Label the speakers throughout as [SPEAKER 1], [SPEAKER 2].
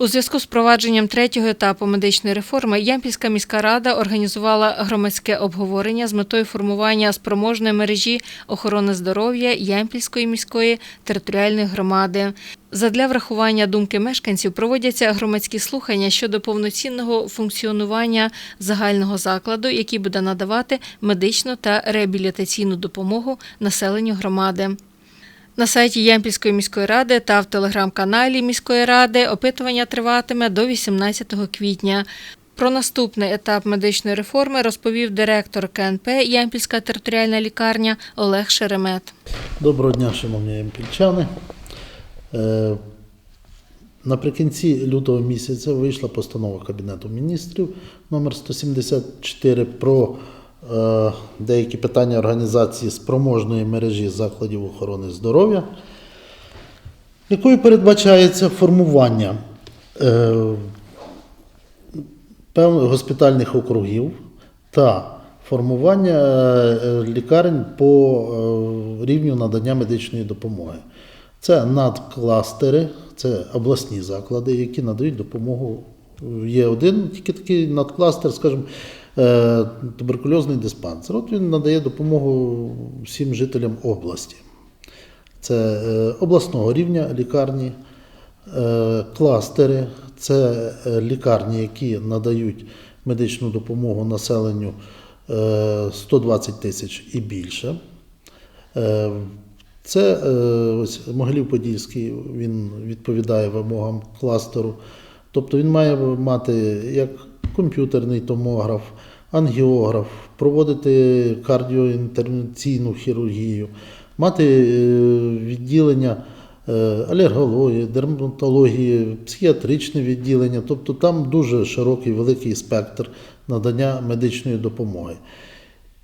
[SPEAKER 1] У зв'язку з провадженням третього етапу медичної реформи Ямпільська міська рада організувала громадське обговорення з метою формування спроможної мережі охорони здоров'я Ямпільської міської територіальної громади. Задля врахування думки мешканців проводяться громадські слухання щодо повноцінного функціонування загального закладу, який буде надавати медичну та реабілітаційну допомогу населенню громади. На сайті Ямпільської міської ради та в телеграм-каналі міської ради опитування триватиме до 18 квітня. Про наступний етап медичної реформи розповів директор КНП Ямпільська територіальна лікарня Олег Шеремет.
[SPEAKER 2] Доброго дня, шановні ямпільчани. Е, Наприкінці лютого місяця вийшла постанова Кабінету міністрів номер 174 про деякі питання організації спроможної мережі закладів охорони здоров'я, якою передбачається формування е, певних госпітальних округів та формування е, лікарень по е, рівню надання медичної допомоги. Це надкластери, це обласні заклади, які надають допомогу. Є один тільки такий надкластер, скажімо, е, туберкульозний диспансер. От він надає допомогу всім жителям області. Це е, обласного рівня лікарні, е, кластери, це е, лікарні, які надають медичну допомогу населенню е, 120 тисяч і більше. Е, Це е, ось Могилів-Подільський, він відповідає вимогам кластеру. Тобто він має мати як комп'ютерний томограф, ангіограф, проводити кардіоінтервенційну хірургію, мати е, відділення е, алергології, дерматології, психіатричне відділення. Тобто там дуже широкий великий спектр надання медичної допомоги.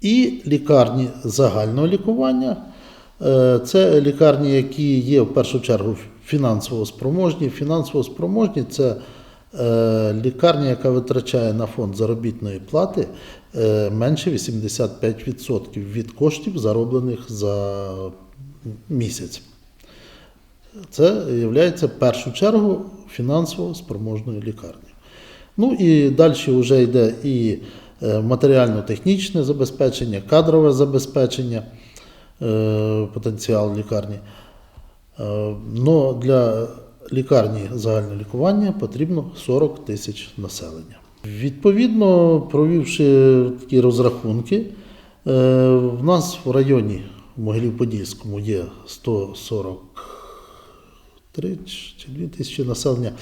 [SPEAKER 2] І лікарні загального лікування. Е, Це лікарні, які є в першу чергу фінансово спроможні. Фінансово спроможні це лікарня, яка витрачає на фонд заробітної плати е, менше 85% від коштів, зароблених за місяць. Це є в першу чергу фінансово спроможною лікарнею. Ну і далі вже йде і е, матеріально-технічне забезпечення, кадрове забезпечення, е, потенціал лікарні. Е, Но для лікарні загального лікування потрібно 40 тисяч населення. Відповідно, провівши такі розрахунки, е, в нас в районі в Могилів-Подільському є 143 чи 2 тисячі населення.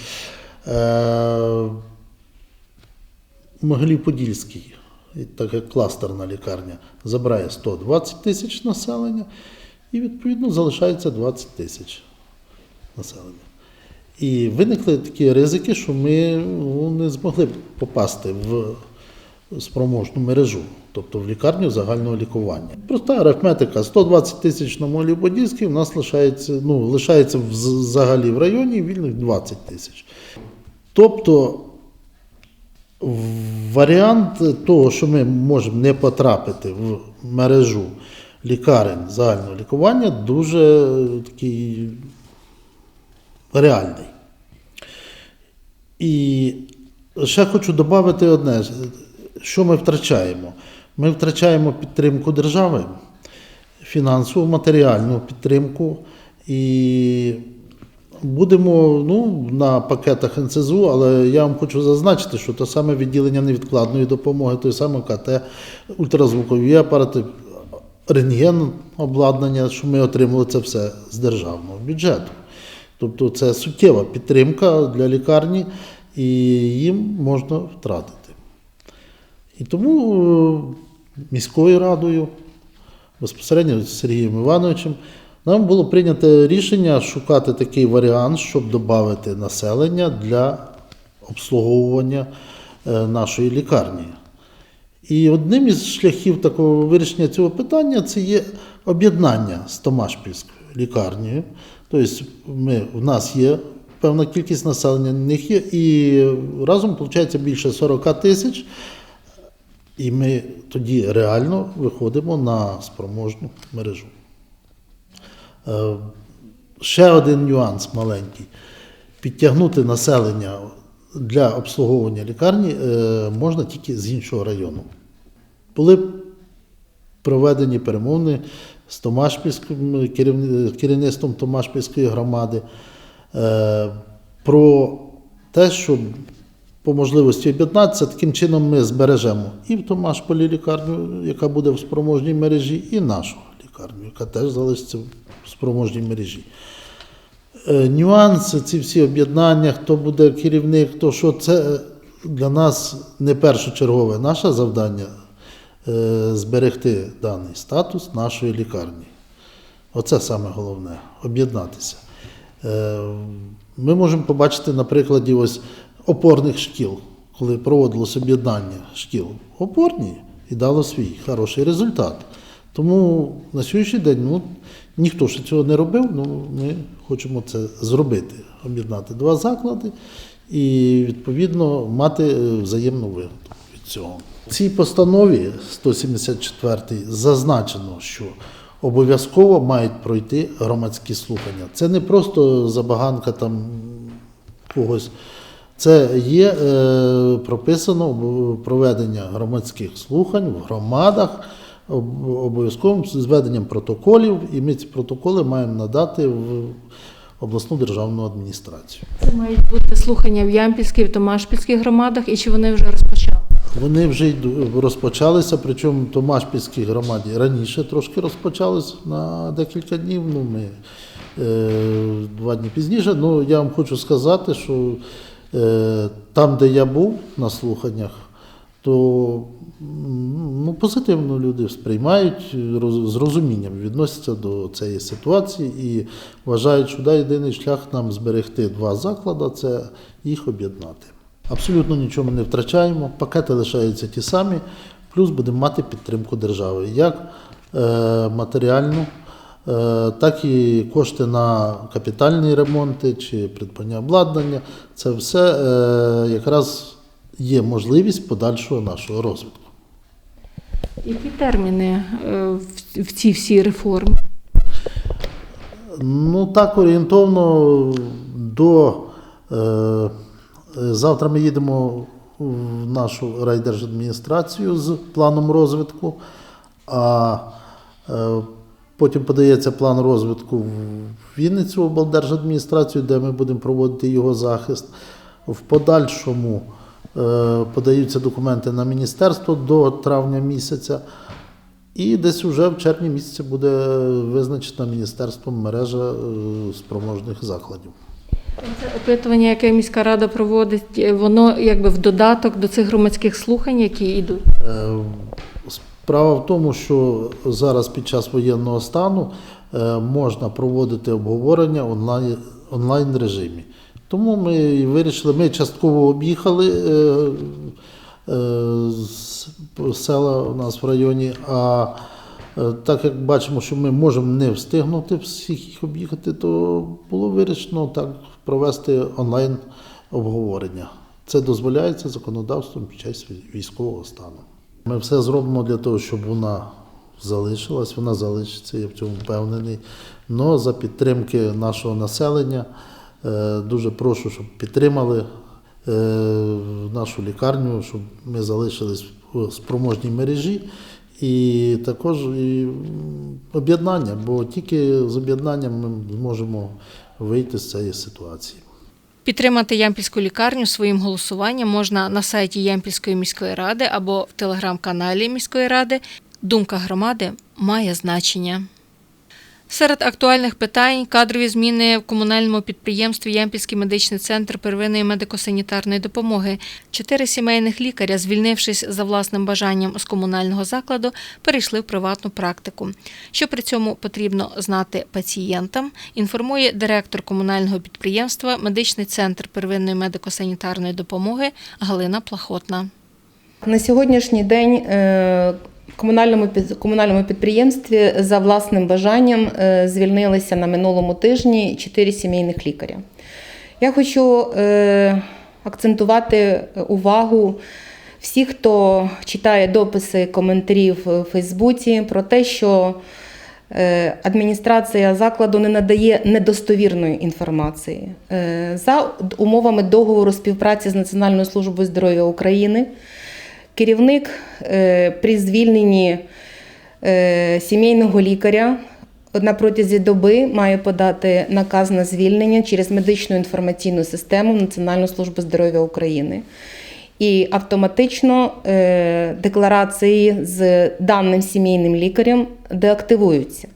[SPEAKER 2] Е, Могилів-Подільський, так як кластерна лікарня, забирає 120 тисяч населення і відповідно залишається 20 тисяч населення. І виникли такі ризики, що ми ну, не змогли попасти в спроможну мережу, тобто в лікарню загального лікування. Проста арифметика: 120 тисяч на молі Подільській, в нас лишається, ну, лишається взагалі в районі вільних 20 тисяч. Тобто варіант того, що ми можемо не потрапити в мережу лікарень загального лікування, дуже такий реальний. І ще хочу додати одне, що ми втрачаємо. Ми втрачаємо підтримку держави, фінансову, матеріальну підтримку. І будемо ну, на пакетах НСЗУ, але я вам хочу зазначити, що те саме відділення невідкладної допомоги, той саме КТ, ультразвукові апарати, рентген обладнання, що ми отримали це все з державного бюджету. Тобто це суттєва підтримка для лікарні, і їм можна втратити. І тому е, міською радою, безпосередньо з Сергієм Івановичем, нам було прийнято рішення шукати такий варіант, щоб додати населення для обслуговування е, нашої лікарні. І одним із шляхів такого вирішення цього питання це є об'єднання з Томашпільською лікарнею. Тобто ми, в нас є певна кількість населення, в них є, і разом виходить більше 40 тисяч. І ми тоді реально виходимо на спроможну мережу. Е, Ще один нюанс маленький. підтягнути населення для обслуговування лікарні е, можна тільки з іншого району. Були проведені перемовини з Томашпільським керівництвом Томашпільської громади про те, що по можливості об'єднатися, таким чином ми збережемо і в Томашполі лікарню, яка буде в спроможній мережі, і нашу лікарню, яка теж залишиться в спроможній мережі. Е, Нюанси, ці всі об'єднання, хто буде керівник, хто що, це для нас не першочергове наше завдання е, зберегти даний статус нашої лікарні. Оце саме головне об'єднатися. Е, Ми можемо побачити на прикладі ось опорних шкіл, коли проводилось об'єднання шкіл опорні і дало свій хороший результат. Тому на сьогоднішній день ну, ніхто ще цього не робив, ну, ми хочемо це зробити, об'єднати два заклади і відповідно мати е, взаємну вигоду від цього. В цій постанові 174 зазначено, що обов'язково мають пройти громадські слухання. Це не просто забаганка там когось. Це є е, прописано проведення громадських слухань в громадах об- обов'язковим з веденням протоколів, і ми ці протоколи маємо надати в обласну державну адміністрацію.
[SPEAKER 1] Це мають бути слухання в Ямпільській, в Томашпільській громадах, і чи вони вже розпочали?
[SPEAKER 2] Вони вже розпочалися, причому в Томашпільській громаді раніше трошки розпочались на декілька днів. Ну, ми е, два дні пізніше. Ну, я вам хочу сказати, що е, там, де я був на слуханнях, то ну, позитивно люди сприймають, роз- з розумінням відносяться до цієї ситуації і вважають, що да, єдиний шлях нам зберегти два заклади це їх об'єднати. Абсолютно нічого ми не втрачаємо, пакети лишаються ті самі, плюс будемо мати підтримку держави, як е, матеріальну, е, так і кошти на капітальні ремонти чи придбання обладнання. Це все е, якраз є можливість подальшого нашого розвитку.
[SPEAKER 1] Які терміни в- цій всій реформі?
[SPEAKER 2] Ну так орієнтовно до завтра ми їдемо в нашу райдержадміністрацію з планом розвитку, а е, потім подається план розвитку в Вінницю облдержадміністрацію, де ми будемо проводити його захист. В подальшому е, подаються документи на міністерство до травня місяця. І десь вже в червні місяці буде визначена міністерством мережа е, спроможних закладів.
[SPEAKER 1] Це опитування, яке міська рада проводить, е, воно якби в додаток до цих громадських слухань, які йдуть.
[SPEAKER 2] Е, Справа в тому, що зараз під час воєнного стану е, можна проводити обговорення онлайн, онлайн режимі. Тому ми вирішили, ми частково об'їхали села у нас в районі, а так як бачимо, що ми можемо не встигнути всіх їх об'їхати, то було вирішено так провести онлайн обговорення. Це дозволяється законодавством під час військового стану. Ми все зробимо для того, щоб вона залишилась, вона залишиться, я в цьому впевнений. Но за підтримки нашого населення е, дуже прошу, щоб підтримали е, нашу лікарню, щоб ми залишились в спроможній мережі. І також і об'єднання, бо тільки з об'єднанням ми зможемо вийти з цієї ситуації.
[SPEAKER 1] Підтримати Ямпільську лікарню своїм голосуванням можна на сайті Ямпільської міської ради або в телеграм-каналі міської ради. Думка громади має значення. Серед актуальних питань кадрові зміни в комунальному підприємстві Ямпільський медичний центр первинної медико-санітарної допомоги. Чотири сімейних лікаря, звільнившись за власним бажанням з комунального закладу, перейшли в приватну практику. Що при цьому потрібно знати пацієнтам, інформує директор комунального підприємства Медичний центр первинної медико-санітарної допомоги Галина Плахотна.
[SPEAKER 3] На сьогоднішній день е, комунальному комунальному підприємстві за власним бажанням е, звільнилися на минулому тижні чотири сімейних лікаря. Я хочу е, акцентувати увагу всіх, хто читає дописи, коментарі в Фейсбуці про те, що Е, Адміністрація закладу не надає недостовірної інформації. За умовами договору співпраці з Національною службою здоров'я України керівник е, при звільненні е, сімейного лікаря на протязі доби має подати наказ на звільнення через медичну інформаційну систему в Національну службу здоров'я України. І автоматично е, декларації з даним сімейним лікарем деактивуються.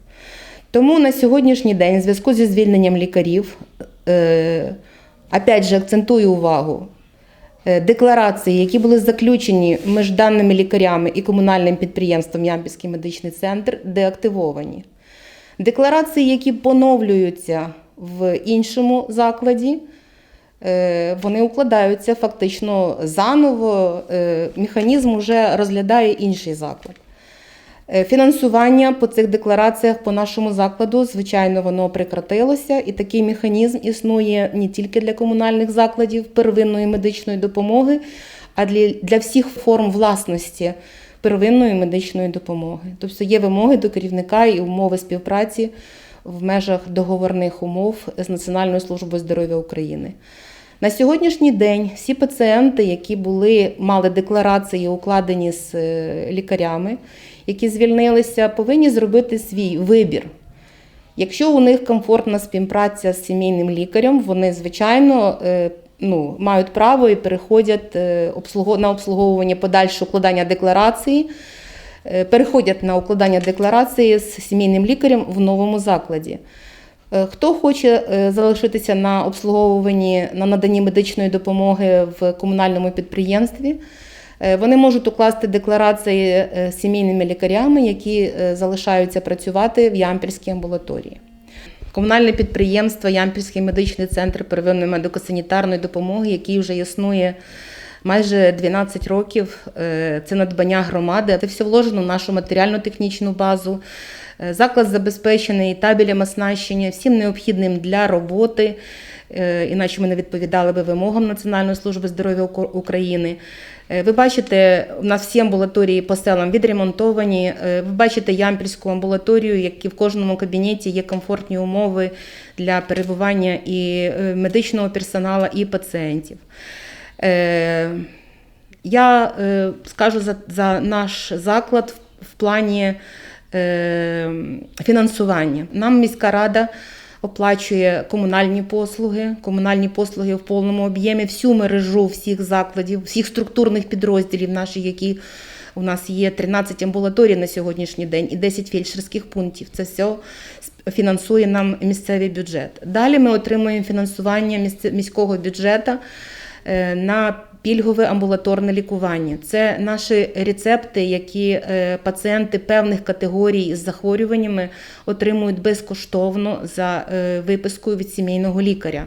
[SPEAKER 3] Тому на сьогоднішній день, в зв'язку зі звільненням лікарів, опять же акцентую увагу, декларації, які були заключені між даними лікарями і комунальним підприємством Ямпільський медичний центр, деактивовані. Декларації, які поновлюються в іншому закладі, е, вони укладаються фактично заново. е, Механізм вже розглядає інший заклад. Е, Фінансування по цих деклараціях по нашому закладу, звичайно, воно прекратилося, і такий механізм існує не тільки для комунальних закладів первинної медичної допомоги, а для, для всіх форм власності первинної медичної допомоги. Тобто є вимоги до керівника і умови співпраці в межах договорних умов з Національною службою здоров'я України. На сьогоднішній день всі пацієнти, які були, мали декларації, укладені з е, лікарями, які звільнилися, повинні зробити свій вибір. Якщо у них комфортна співпраця з сімейним лікарем, вони, звичайно, е, ну, мають право і переходять е, на обслуговування подальше укладання декларації, е, переходять на укладання декларації з сімейним лікарем в новому закладі. Хто хоче залишитися на обслуговуванні на наданні медичної допомоги в комунальному підприємстві, вони можуть укласти декларації е, сімейними лікарями, які е, залишаються працювати в Ямпільській амбулаторії. Комунальне підприємство Ямпільський медичний центр первинної медико-санітарної допомоги, який вже існує майже 12 років. Е, Це надбання громади. Це все вложено в нашу матеріально-технічну базу. Е, Заклад забезпечений табелем оснащення, всім необхідним для роботи, е, іначе ми не відповідали би вимогам Національної служби здоров'я України. Е, Ви бачите, у нас всі амбулаторії по селам відремонтовані. Е, Ви бачите ямпільську амбулаторію, які в кожному кабінеті є комфортні умови для перебування і е, медичного персоналу, і пацієнтів. Я скажу за, за наш заклад в, плані фінансування. Нам міська рада оплачує комунальні послуги, комунальні послуги в повному об'ємі, всю мережу всіх закладів, всіх структурних підрозділів наших, які у нас є 13 амбулаторій на сьогоднішній день і 10 фельдшерських пунктів. Це все фінансує нам місцевий бюджет. Далі ми отримуємо фінансування міського бюджету на пільгове амбулаторне лікування. Це наші рецепти, які е, пацієнти певних категорій з захворюваннями отримують безкоштовно за е, випискою від сімейного лікаря.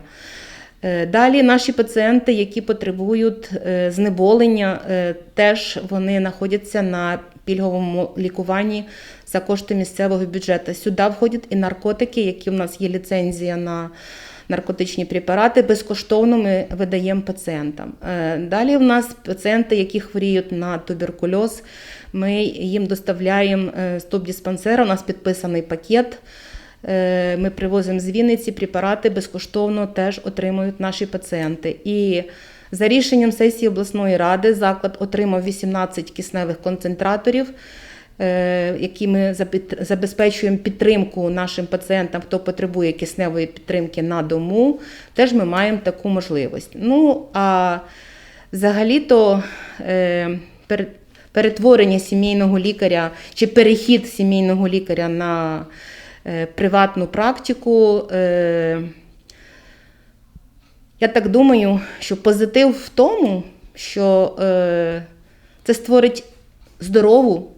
[SPEAKER 3] Е, Далі наші пацієнти, які потребують е, знеболення, е, теж вони знаходяться на пільговому лікуванні за кошти місцевого бюджету. Сюди входять і наркотики, які в нас є ліцензія на наркотичні препарати. Безкоштовно ми видаємо пацієнтам. Е, Далі в нас пацієнти, які хворіють на туберкульоз, ми їм доставляємо е, з топ-диспансера. У нас підписаний пакет. Е, Ми привозимо з Вінниці препарати безкоштовно теж отримують наші пацієнти. І за рішенням сесії обласної ради заклад отримав 18 кисневих концентраторів, е, які ми забезпечуємо підтримку нашим пацієнтам, хто потребує кисневої підтримки на дому. Теж ми маємо таку можливість. Ну а взагалі-то е, перетворення сімейного лікаря чи перехід сімейного лікаря на е, приватну практику. Е, я так думаю, що позитив в тому, що е, це створить здорову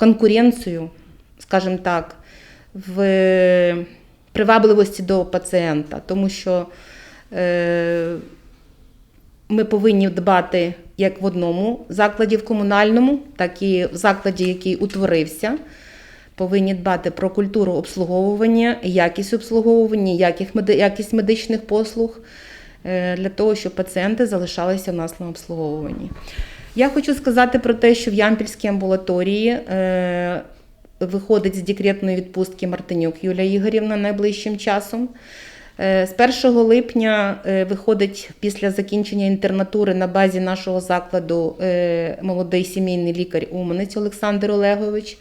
[SPEAKER 3] конкуренцію, скажімо так, в привабливості до пацієнта, тому що е, ми повинні дбати як в одному закладі в комунальному, так і в закладі, який утворився. Повинні дбати про культуру обслуговування, якість обслуговування, якість медичних послуг е, для того, щоб пацієнти залишалися в нас на обслуговуванні. Я хочу сказати про те, що в Ямпільській амбулаторії е, виходить з декретної відпустки Мартинюк Юлія Ігорівна найближчим часом. Е, З 1 липня е, виходить після закінчення інтернатури на базі нашого закладу е, молодий сімейний лікар Уманець Олександр Олегович.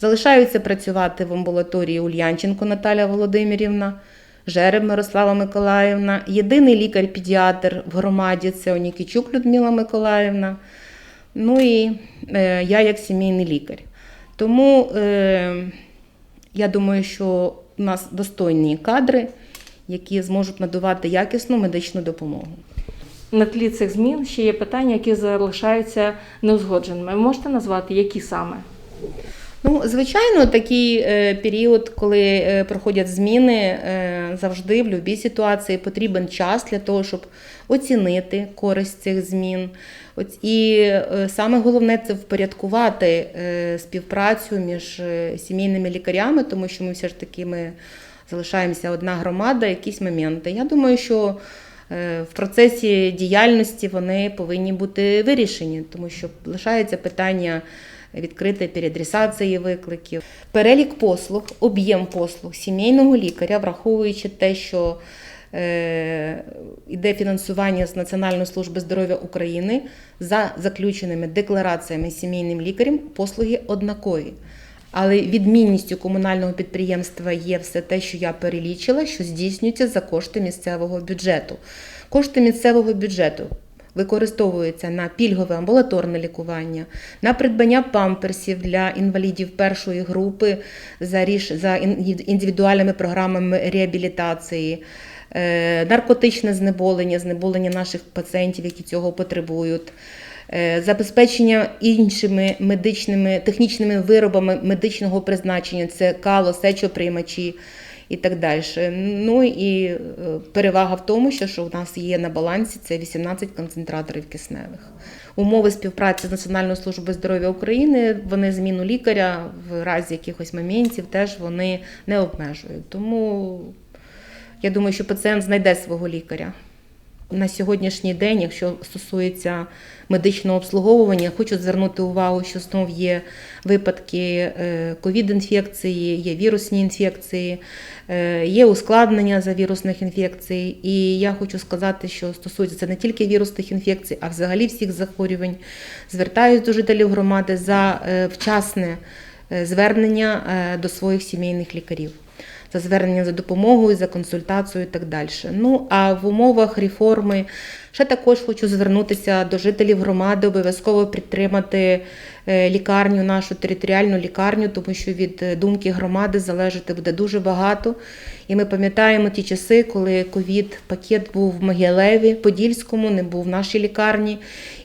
[SPEAKER 3] Залишаються працювати в амбулаторії Ульянченко Наталя Володимирівна, Жереб Мирослава Миколаївна. Єдиний лікар-педіатр в громаді це Онікічук Людмила Миколаївна. Ну і е, я як сімейний лікар. Тому е, я думаю, що у нас достойні кадри, які зможуть надавати якісну медичну допомогу.
[SPEAKER 1] На тлі цих змін ще є питання, які залишаються неузгодженими. Ви можете назвати, які саме?
[SPEAKER 3] Ну, звичайно, такий е, період, коли е, проходять зміни, е, завжди в будь-якій ситуації потрібен час для того, щоб оцінити користь цих змін. І саме головне це впорядкувати співпрацю між сімейними лікарями, тому що ми все ж таки ми залишаємося одна громада, якісь моменти. Я думаю, що в процесі діяльності вони повинні бути вирішені, тому що лишається питання відкритої переадресації викликів. Перелік послуг, об'єм послуг сімейного лікаря, враховуючи те, що е, йде фінансування з Національної служби здоров'я України за заключеними деклараціями сімейним лікарем, послуги однакові. Але відмінністю комунального підприємства є все те, що я перелічила, що здійснюється за кошти місцевого бюджету. Кошти місцевого бюджету використовуються на пільгове амбулаторне лікування, на придбання памперсів для інвалідів першої групи за індивідуальними програмами реабілітації. е, Наркотичне знеболення, знеболення наших пацієнтів, які цього потребують, е, забезпечення іншими медичними технічними виробами медичного призначення, це кало, сечоприймачі і так далі. Ну і е, перевага в тому, що, що в нас є на балансі це 18 концентраторів кисневих. Умови співпраці з Національною службою здоров'я України вони зміну лікаря в разі якихось моментів теж вони не обмежують. Тому я думаю, що пацієнт знайде свого лікаря. На сьогоднішній день, якщо стосується медичного обслуговування, хочу звернути увагу, що знов є випадки е, ковід-інфекції, є вірусні інфекції, е, є ускладнення за вірусних інфекцій. І я хочу сказати, що стосується це не тільки вірусних інфекцій, а взагалі всіх захворювань. Звертаюсь до жителів громади за е, вчасне звернення до своїх сімейних лікарів за звернення за допомогою, за консультацією і так далі. Ну а в умовах реформи ще також хочу звернутися до жителів громади, обов'язково підтримати е, лікарню, нашу територіальну лікарню, тому що від е, думки громади залежати буде дуже багато. І ми пам'ятаємо ті часи, коли ковід пакет був в Могилеві, Подільському, не був в нашій лікарні.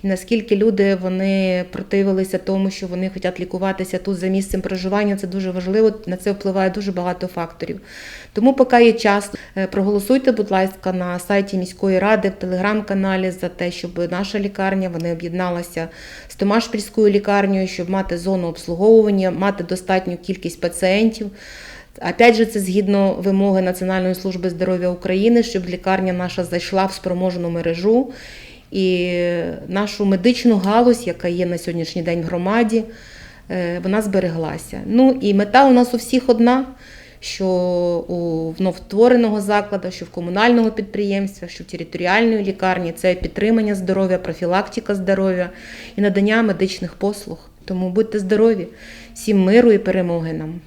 [SPEAKER 3] І наскільки люди вони противилися тому, що вони хочуть лікуватися тут за місцем проживання, це дуже важливо. На це впливає дуже багато факторів. Тому, поки є час, е, проголосуйте, будь ласка, на сайті міської ради, в телеграм-каналі за те, щоб наша лікарня вони об'єдналася з Томашпільською лікарнею, щоб мати зону обслуговування, мати достатню кількість пацієнтів. Опять же, це згідно вимоги Національної служби здоров'я України, щоб лікарня наша зайшла в спроможну мережу і нашу медичну галузь, яка є на сьогоднішній день в громаді, е, вона збереглася. Ну і мета у нас у всіх одна. Що у вновтвореного закладу, що в комунального підприємства, що в територіальної лікарні це підтримання здоров'я, профілактика здоров'я і надання медичних послуг. Тому будьте здорові, всім миру і перемоги нам.